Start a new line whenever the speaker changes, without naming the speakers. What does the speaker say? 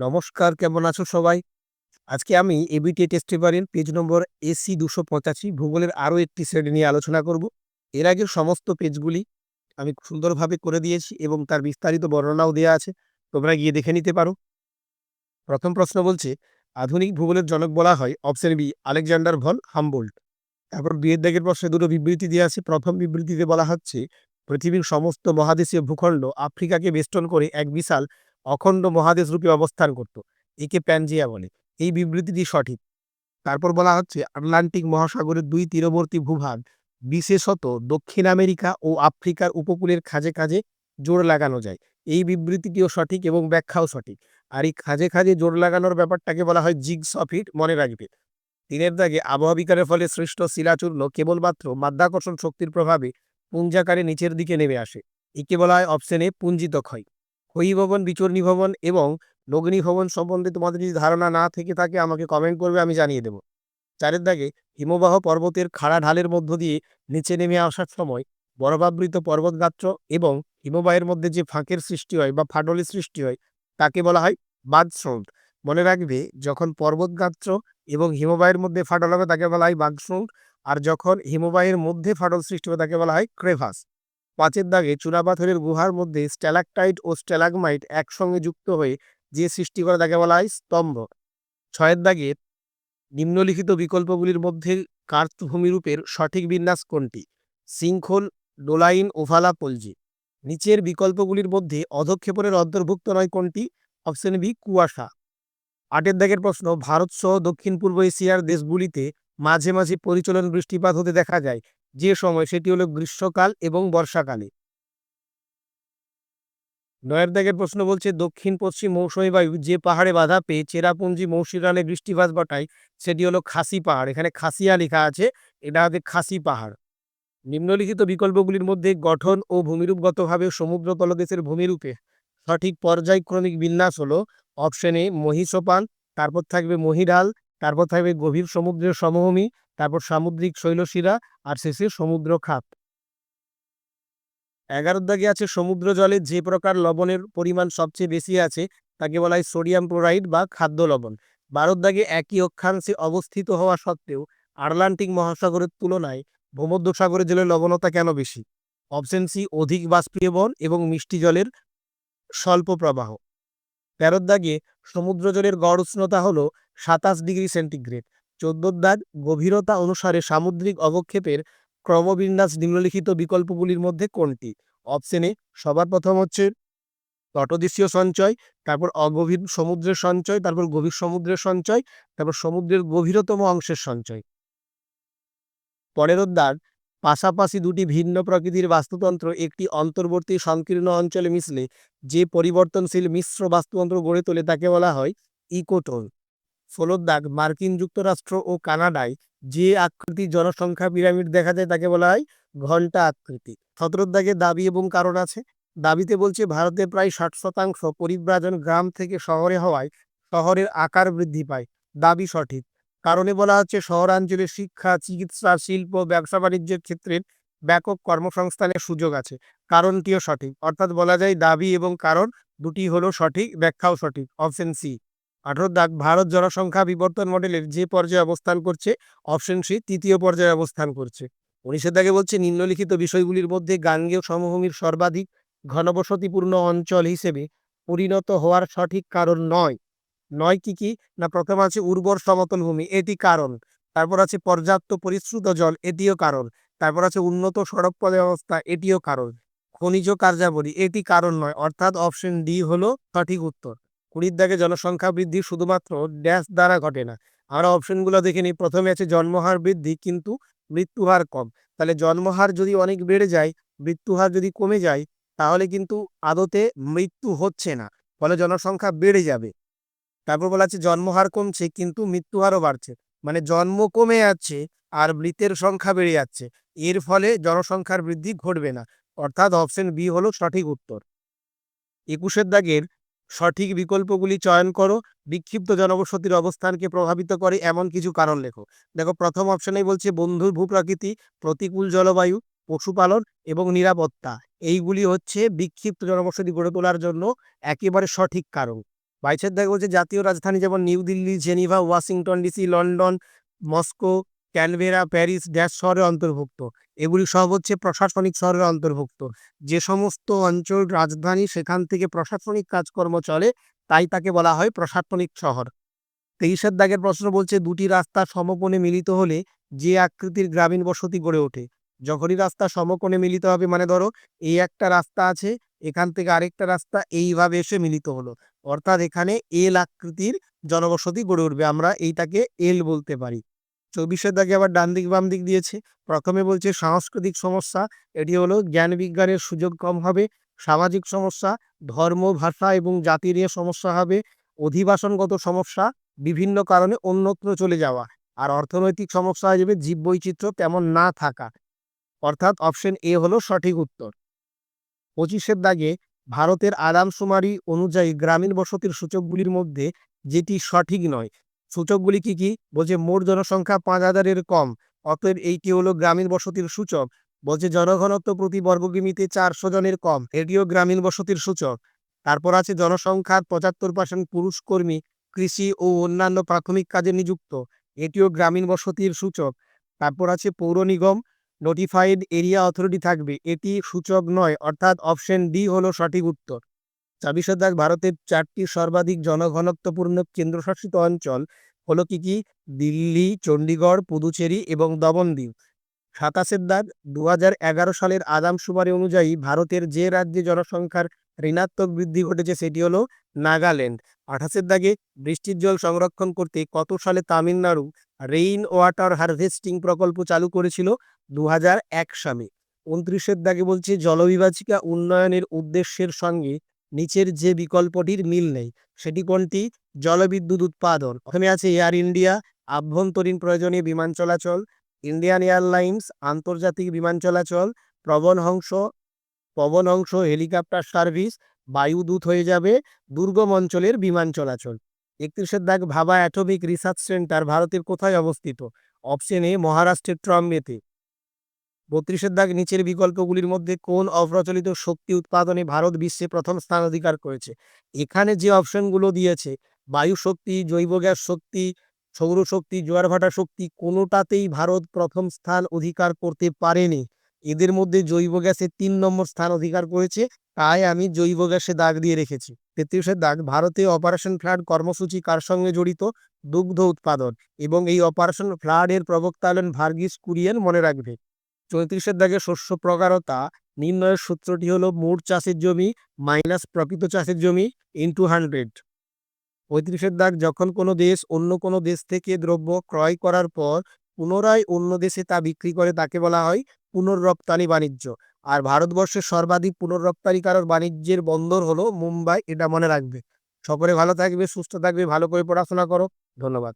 নমস্কার, কেমন আছো সবাই? আজকে আমি এবিটি টেস্ট পেপারের পেজ নম্বর এসি দুশো পঁচাশি, ভূগোলের আরও একটি শ্রেণি নিয়ে আলোচনা করব। এর আগের সমস্ত পেজগুলি আমি সুন্দরভাবে করে দিয়েছি এবং তার বিস্তারিত বর্ণনাও দেওয়া আছে। তোমরা গিয়ে দেখে নিতে পারো। প্রথম প্রশ্ন বলছে, আধুনিক ভূগোলের জনক বলা হয় option B Alexander von Humboldt. তারপর বিয়ের দাগের প্রশ্নে দুটো বিবৃতি দেওয়া আছে। প্রথম বিবৃতিতে বলা হচ্ছে, পৃথিবীর সমস্ত মহাদেশীয় ভূখণ্ড আফ্রিকাকে বেষ্টন করে এক বিশাল অখণ্ড মহাদেশ রূপে অবস্থান করত। একে প্যানজিয়া বলে। এই বিবৃতিটি সঠিক। তারপর বলা হচ্ছে, আটলান্টিক মহাসাগরের দুই তীরবর্তী ভূভাগ, বিশেষত দক্ষিণ আমেরিকা ও আফ্রিকার উপকূলের খাজে খাজে জোর লাগানো যায়। এই বিবৃতিটিও সঠিক এবং ব্যাখ্যাও সঠিক। আর এই খাজে খাজে জোর লাগানোর ব্যাপারটাকে বলা হয় জিগ সফিট মনে রাখবে। দিনের দাগে আবহাওয়া বিকারের ফলে সৃষ্ট শিলাচূর্ণ কেবলমাত্র মাধ্যাকর্ষণ শক্তির প্রভাবে পুঞ্জাকারে নিচের দিকে নেমে আসে। একে বলা হয় অপশনে পুঞ্জিত ক্ষয় ক্ষয়ী ভবন, বিচর্ণী ভবন এবং লগ্নি ভবন সম্বন্ধে তোমাদের যদি ধারণা না থেকে থাকে, আমাকে কমেন্ট করবে, আমি জানিয়ে দেব। চারের দাগে, হিমবাহ পর্বতের খাড়া ঢালের মধ্য দিয়ে নিচে নেমে আসার সময় বরফাবৃত পর্বতগাত্র এবং হিমবাহের মধ্যে যে ফাঁকের সৃষ্টি হয় বা ফাটলের সৃষ্টি হয়, তাকে বলা হয় বাদস্রোত মনে রাখবে, যখন পর্বতগাত্র এবং হিমবাহের মধ্যে ফাটল হবে, তাকে বলা হয় বাগস্রোত আর যখন হিমবাহের মধ্যে ফাটল সৃষ্টি হবে, তাকে বলা হয় ক্রেভাস। পাঁচের দাগে চুনাপাথরের গুহার মধ্যে স্ট্যালাকটাইট ও স্ট্যালাগমাইট একসঙ্গে যুক্ত হয়ে যে সৃষ্টি করে তাকে বলা হয় স্তম্ভ। ছয়ের দাগে নিম্নলিখিত বিকল্পগুলির মধ্যে কার্থভূমিরূপের সঠিক বিন্যাস কোনটি? শৃঙ্খল ডোলাইন, ওভালা, পলজি। নিচের বিকল্পগুলির মধ্যে অধক্ষেপণের অন্তর্ভুক্ত নয় কোনটি? অপশন বি, কুয়াশা। আটের দাগের প্রশ্ন, ভারত সহ দক্ষিণ পূর্ব এশিয়ার দেশগুলিতে মাঝে মাঝে পরিচলন বৃষ্টিপাত হতে দেখা যায়। যে সময় সেটি হলো গ্রীষ্মকাল এবং বর্ষাকালে। নয়ের দাগের প্রশ্ন বলছে, দক্ষিণ, পশ্চিম মৌসুমী বায়ু যে পাহাড়ে বাধা পেয়ে চেরাপুঞ্জি মৌসিরানে বৃষ্টিপাত ঘটায়, সেটি হলো খাসি পাহাড়। এখানে খাসিয়া লেখা আছে, এটা হবে খাসি পাহাড়। নিম্নলিখিত বিকল্পগুলির মধ্যে গঠন ও ভূমিরূপগতভাবে সমুদ্র তলদেশের ভূমিরূপে সঠিক পর্যায়ক্রমিক বিন্যাস হলো অপশন এ তারপর থাকবে মহিডাল, তারপর থাকবে গভীর সমুদ্রের সমভূমি তারপর সামুদ্রিক শৈলশিরা আর শেষে সমুদ্র খাত। এগারোর দাগে আছে সমুদ্র জলে যে প্রকার লবণের পরিমাণ সবচেয়ে বেশি আছে, তাকে বলা হয় সোডিয়াম ক্লোরাইড বা খাদ্য লবণ। বারোর দাগে একই অক্ষাংশে অবস্থিত হওয়া সত্ত্বেও আটলান্টিক মহাসাগরের তুলনায় ভূমধ্যসাগরের জলের লবণতা কেন বেশি? অপশন সি, অধিক বাষ্পীয়বন এবং মিষ্টি জলের স্বল্প প্রবাহ। তেরোর দাগে সমুদ্র জলের গড় উষ্ণতা হল সাতাশ ডিগ্রি সেন্টিগ্রেড। চোদ্দোর দাগ গভীরতা অনুসারে সামুদ্রিক অবক্ষেপের ক্রমবিন্যাস নিম্নলিখিত বিকল্পগুলির মধ্যে কোনটি? অপশনে সবার প্রথম হচ্ছে তটদেশীয় সঞ্চয়, তারপর অগভীর সমুদ্রের সঞ্চয়, তারপর গভীর সমুদ্রের সঞ্চয়, তারপর সমুদ্রের গভীরতম অংশের সঞ্চয়। পরের পাশাপাশি দুটি ভিন্ন প্রকৃতির বাস্তুতন্ত্র একটি অন্তর্বর্তী সংকীর্ণ অঞ্চলে মিশলে যে পরিবর্তনশীল মিশ্র বাস্তুতন্ত্র গড়ে তোলে তাকে বলা হয় ইকোটোন। ষোলোর দাগ, মার্কিন যুক্তরাষ্ট্র ও কানাডায় যে আকৃতি জনসংখ্যা পিরামিড দেখা যায় তাকে বলা হয় ঘণ্টা আকৃতি। সতেরোর দাগে দাবি এবং কারণ আছে। দাবিতে বলছে, ভারতে প্রায় ষাট শতাংশ পরিব্রাজন গ্রাম থেকে শহরে হওয়ায় শহরের আকার বৃদ্ধি পায়। দাবি সঠিক। কারণে বলা হচ্ছে, শহরাঞ্চলে শিক্ষা, চিকিৎসা, শিল্প, ব্যবসা বাণিজ্যের ক্ষেত্রে ব্যাপক কর্মসংস্থানের সুযোগ আছে। কারণটিও সঠিক। অর্থাৎ বলা যায়, দাবি এবং কারণ দুটি হলো সঠিক, ব্যাখ্যাও সঠিক। Option C. আঠারো দাগ ভারত জনসংখ্যা বিবর্তন মডেলের যে পর্যায়ে অবস্থান করছে অপশন সি তৃতীয় পর্যায়ে অবস্থান করছে। উনিশের দাগে বলছে, নিম্নলিখিত বিষয়গুলির মধ্যে গাঙ্গেয় সমভূমির সর্বাধিক ঘনবসতিপূর্ণ অঞ্চল হিসেবে পরিণত হওয়ার সঠিক কারণ নয়। নয় কি কি? না, প্রথম আছে উর্বর সমতল ভূমি, এটি কারণ। তারপর আছে পর্যাপ্ত পরিশ্রুত জল, এটিও কারণ। তারপর আছে উন্নত সড়ক পথ ব্যবস্থা এটিও কারণ। খনিজ কার্যাবলী, এটি কারণ নয়। অর্থাৎ অপশন ডি হলো সঠিক উত্তর। কুড়ির দাগে জনসংখ্যা বৃদ্ধি শুধুমাত্র ড্যাশ দ্বারা ঘটে না। আমরা অপশনগুলো দেখে নিই। প্রথমে আছে জন্মহার বৃদ্ধি, কিন্তু মৃত্যুহার কম। তাহলে জন্মহার যদি অনেক বেড়ে যায়, মৃত্যুহার যদি কমে যায়, তাহলে কিন্তু আদতে মৃত্যু হচ্ছে না, ফলে জনসংখ্যা বেড়ে যাবে। তারপর বলা আছে জন্মহার কমছে, কিন্তু মৃত্যুহারও বাড়ছে। মানে জন্ম কমে যাচ্ছে আর মৃতের সংখ্যা বেড়ে যাচ্ছে। এর ফলে জনসংখ্যার বৃদ্ধি ঘটবে না। অর্থাৎ অপশন বি হলো সঠিক উত্তর। একুশের দাগের সঠিক বিকল্পগুলি চয়ন করো, বিক্ষিপ্ত জনবসতির অবস্থানকে প্রভাবিত করে এমন কিছু কারণ লেখো। দেখো, প্রথম অপশনেই বলছে বন্ধুর ভূপ্রাকৃতি, প্রতিকূল জলবায়ু, পশুপালন এবং নিরাপত্তা। এইগুলি হচ্ছে বিক্ষিপ্ত জনবসতি গড়ে তোলার জন্য একেবারে সঠিক কারণ। বাইশের দাগে বলছে জাতীয় রাজধানী যেমন New Delhi, Geneva, Washington, DC, London, Moscow Canberra, Paris, dash শহরের অন্তর্ভুক্ত। এগুলি সব হচ্ছে প্রশাসনিক শহরের অন্তর্ভুক্ত। যে সমস্ত অঞ্চল রাজধানী, সেখান থেকে প্রশাসনিক কাজকর্ম চলে, তাই তাকে বলা হয় প্রশাসনিক শহর। তেইশের দাগের প্রশ্ন বলছে, দুটি রাস্তা সমকোণে মিলিত হলে যে আকৃতির গ্রামীণ বসতি গড়ে ওঠে? যখনই রাস্তা সমকোণে মিলিত হবে মানে ধরো, এই একটা রাস্তা আছে, এখান থেকে আরেকটা রাস্তা এইভাবে এসে মিলিত হলো। অর্থাৎ এখানে এল আকৃতির জনবসতি গড়ে উঠবে, আমরা এইটাকে এল বলতে পারি। চব্বিশের দাগে আবার ডান দিক, বাম দিক দিয়েছে। প্রথমে বলছে সাংস্কৃতিক সমস্যা, এটি হলো জ্ঞান বিজ্ঞানের সুযোগ কম হবে, সামাজিক সমস্যা, ধর্ম, ভাষা এবং জাতি নিয়ে সমস্যা হবে, অধিবাসনগত সমস্যা, বিভিন্ন কারণে অন্যত্র চলে যাওয়া আর অর্থনৈতিক সমস্যা হয়ে যাবে, জীববৈচিত্র্য তেমন না থাকা। অর্থাৎ অপশন এ হলো সঠিক উত্তর। পঁচিশের দাগে ভারতের আদামশুমারি অনুযায়ী গ্রামীণ বসতির সূচকগুলির মধ্যে যেটি সঠিক নয় সূচকগুলি কি কি? বলছে, মোট জনসংখ্যা পাঁচ হাজারের কম। অতএব এইটি হলো গ্রামীণ বসতির সূচক। বলছে, জনঘনত্ব প্রতি বর্গকিমিতে চারশো জনের কম। এটিও গ্রামীণ বসতির সূচক। তারপর আছে জনসংখ্যার পঁচাত্তর পার্সেন্ট পুরুষ কর্মী, কৃষি ও অন্যান্য প্রাথমিক কাজে নিযুক্ত। এটিও গ্রামীণ বসতির সূচক। তারপর আছে, পৌর নিগম নোটিফাইড এরিয়া অথরিটি থাকবে। এটি সূচক নয়, অর্থাৎ অপশন ডি হলো সঠিক উত্তর। ছাব্বিশের দাগ ভারতের চারটি সর্বাধিক জনঘনত্বপূর্ণ কেন্দ্রশাসিত অঞ্চল হলো কি কি? দিল্লি, চণ্ডীগড়, পুদুচেরি এবং দমনদ্বীপ। সাতাশের দাগ দু সালের আদামশুমারি অনুযায়ী ভারতের যে রাজ্যে জনসংখ্যার ঋণাত্মক বৃদ্ধি ঘটেছে সেটি হলো নাগাল্যান্ড। আঠাশের দাগে বৃষ্টির জল সংরক্ষণ করতে কত সালে তামিলনাড়ু রেইন ওয়াটার হারভেস্টিং প্রকল্প চালু করেছিল দু হাজার এক সালে? উনত্রিশের দাগে বলছে জলবিভাজিকা উন্নয়নের উদ্দেশ্যের সঙ্গে নিচের যে বিকল্পটির মিল নেই, সেটি কোনটি? জলবিদ্যুৎ উৎপাদন। ওখানে আছে এয়ার ইন্ডিয়া, আভ্যন্তরীণ প্রয়োজনীয় বিমান চলাচল, ইন্ডিয়ান এয়ারলাইন্স, আন্তর্জাতিক বিমান চলাচল প্রবন হংস পবন অংশ হেলিকপ্টার সার্ভিস বায়ুদূত হয়ে যাবে, দুর্গম অঞ্চলের বিমান চলাচল। একত্রিশের দাগ ভাবা অ্যাটমিক রিসার্চ সেন্টার ভারতের কোথায় অবস্থিত? অপশন এ, মহারাষ্ট্রের ট্রম্বেতে। বত্রিশের দাগ নিচের বিকল্পগুলির মধ্যে কোন অপ্রচলিত শক্তি উৎপাদনে ভারত বিশ্বে প্রথম স্থান অধিকার করেছে? এখানে যে অপশনগুলো দিয়েছে, বায়ু শক্তি, জৈব গ্যাস শক্তি সৌরশক্তি জোয়ার ভাটা শক্তি, কোনোটাতেই ভারত প্রথম স্থান অধিকার করতে পারেনি। এদের মধ্যে জৈব গ্যাসে তিন নম্বর স্থান অধিকার করেছে, তাই আমি জৈব গ্যাসে দাগ দিয়ে রেখেছি। তেত্রিশের দাগ, ভারতে অপারেশন ফ্লাড কর্মসূচি কার সঙ্গে জড়িত? দুগ্ধ উৎপাদন। এবং এই অপারেশন ফ্লাড এর প্রবক্তা হলেন ভার্গিস কুরিয়েন, মনে রাখবে। চৌত্রিশের দাগে শস্য প্রকারতা নির্ণয়ের সূত্রটি হলো মোট চাষের জমি মাইনাস প্রকৃত চাষের জমি ইন্টু হান্ড্রেড পঁয়ত্রিশের দাগ যখন কোনো দেশ অন্য কোনো দেশ থেকে দ্রব্য ক্রয় করার পর পুনরায় অন্য দেশে তা বিক্রি করে তাকে বলা হয় পুনর্রপ্তানি বাণিজ্য। আর ভারতবর্ষের সর্বাধিক পুনর্রপ্তানিকারক বাণিজ্যের বন্দর হলো মুম্বাই, এটা মনে রাখবে। সকলে ভালো থাকবে, সুস্থ থাকবে, ভালো করে পড়াশোনা করো। ধন্যবাদ।